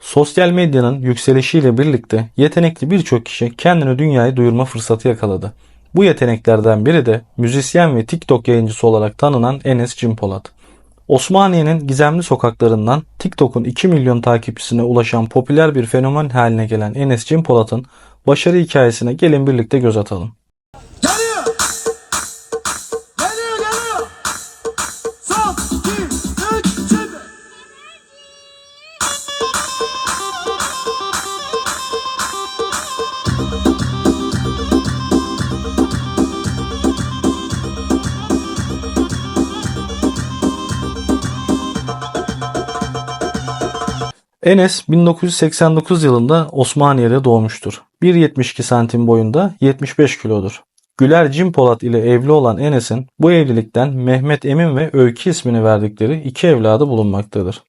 Sosyal medyanın yükselişiyle birlikte yetenekli birçok kişi kendini dünyaya duyurma fırsatı yakaladı. Bu yeteneklerden biri de müzisyen ve TikTok yayıncısı olarak tanınan Enes Cimpolat. Osmaniye'nin gizemli sokaklarından TikTok'un 2 milyon takipçisine ulaşan popüler bir fenomen haline gelen Enes Cimpolat'ın başarı hikayesine gelin birlikte göz atalım. Enes 1989 yılında Osmaniye'de doğmuştur. 1.72 santim boyunda 75 kilodur. Güler Cimpolat ile evli olan Enes'in bu evlilikten Mehmet Emin ve Öykü ismini verdikleri iki evladı bulunmaktadır.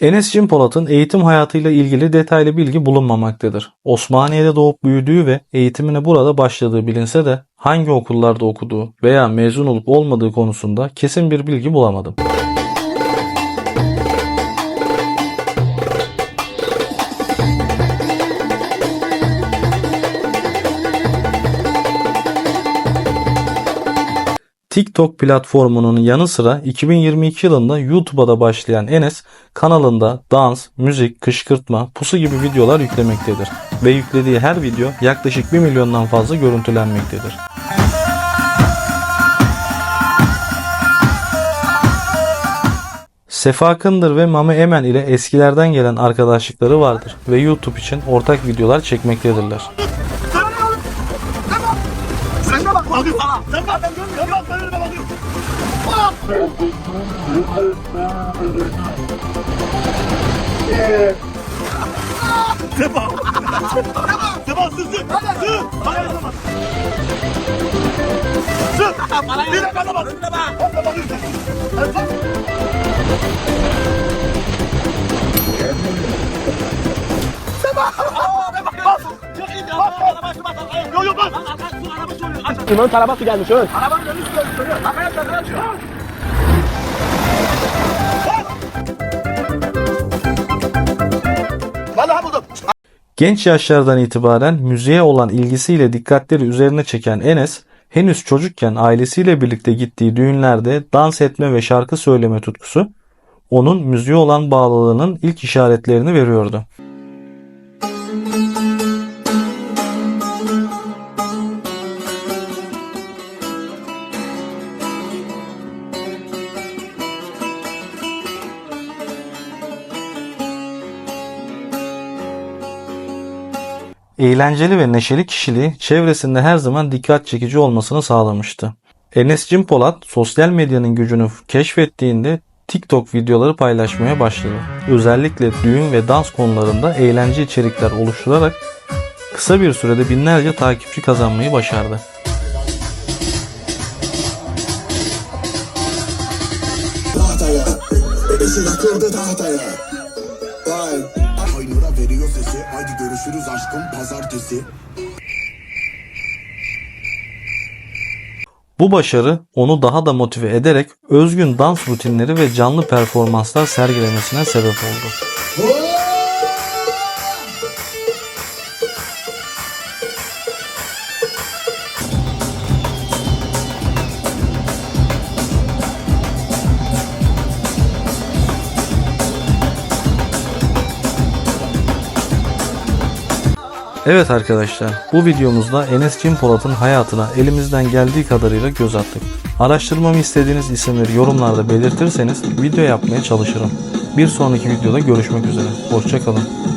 Enes Cimpolat'ın eğitim hayatıyla ilgili detaylı bilgi bulunmamaktadır. Osmaniye'de doğup büyüdüğü ve eğitimine burada başladığı bilinse de hangi okullarda okuduğu veya mezun olup olmadığı konusunda kesin bir bilgi bulamadım. TikTok platformunun yanı sıra 2022 yılında YouTube'a da başlayan Enes kanalında dans, müzik, kışkırtma, pusu gibi videolar yüklemektedir ve yüklediği her video yaklaşık 1 milyondan fazla görüntülenmektedir. Sefa Kındır ve Mami Emen ile eskilerden gelen arkadaşlıkları vardır ve YouTube için ortak videolar çekmektedirler. Sen de bak bakayım sana. Sen bak ben görmüyorum. Bak ben önüme bakıyorum. Bak. Sefa. Sefa sür sür. Sür. Hayır Sefa. Sür. Bir de bana bak. De bak. De bakıyorum. Hadi sür. Bas. Yok yok bas. İmam arabası gelmiş ön. Arabanın önü sürüyor. Açıyor. Vallahi buldum. Genç yaşlardan itibaren müziğe olan ilgisiyle dikkatleri üzerine çeken Enes, henüz çocukken ailesiyle birlikte gittiği düğünlerde dans etme ve şarkı söyleme tutkusu, onun müziğe olan bağlılığının ilk işaretlerini veriyordu. Eğlenceli ve neşeli kişiliği çevresinde her zaman dikkat çekici olmasını sağlamıştı. Enes Cimpolat sosyal medyanın gücünü keşfettiğinde TikTok videoları paylaşmaya başladı. Özellikle düğün ve dans konularında eğlence içerikler oluşturarak kısa bir sürede binlerce takipçi kazanmayı başardı. tahtaya Aynura veriyor sesi. Haydi görüşürüz aşkım pazartesi. Bu başarı onu daha da motive ederek özgün dans rutinleri ve canlı performanslar sergilemesine sebep oldu. Evet arkadaşlar bu videomuzda Enes Cimpolat'ın hayatına elimizden geldiği kadarıyla göz attık. Araştırmamı istediğiniz isimleri yorumlarda belirtirseniz video yapmaya çalışırım. Bir sonraki videoda görüşmek üzere. Hoşçakalın.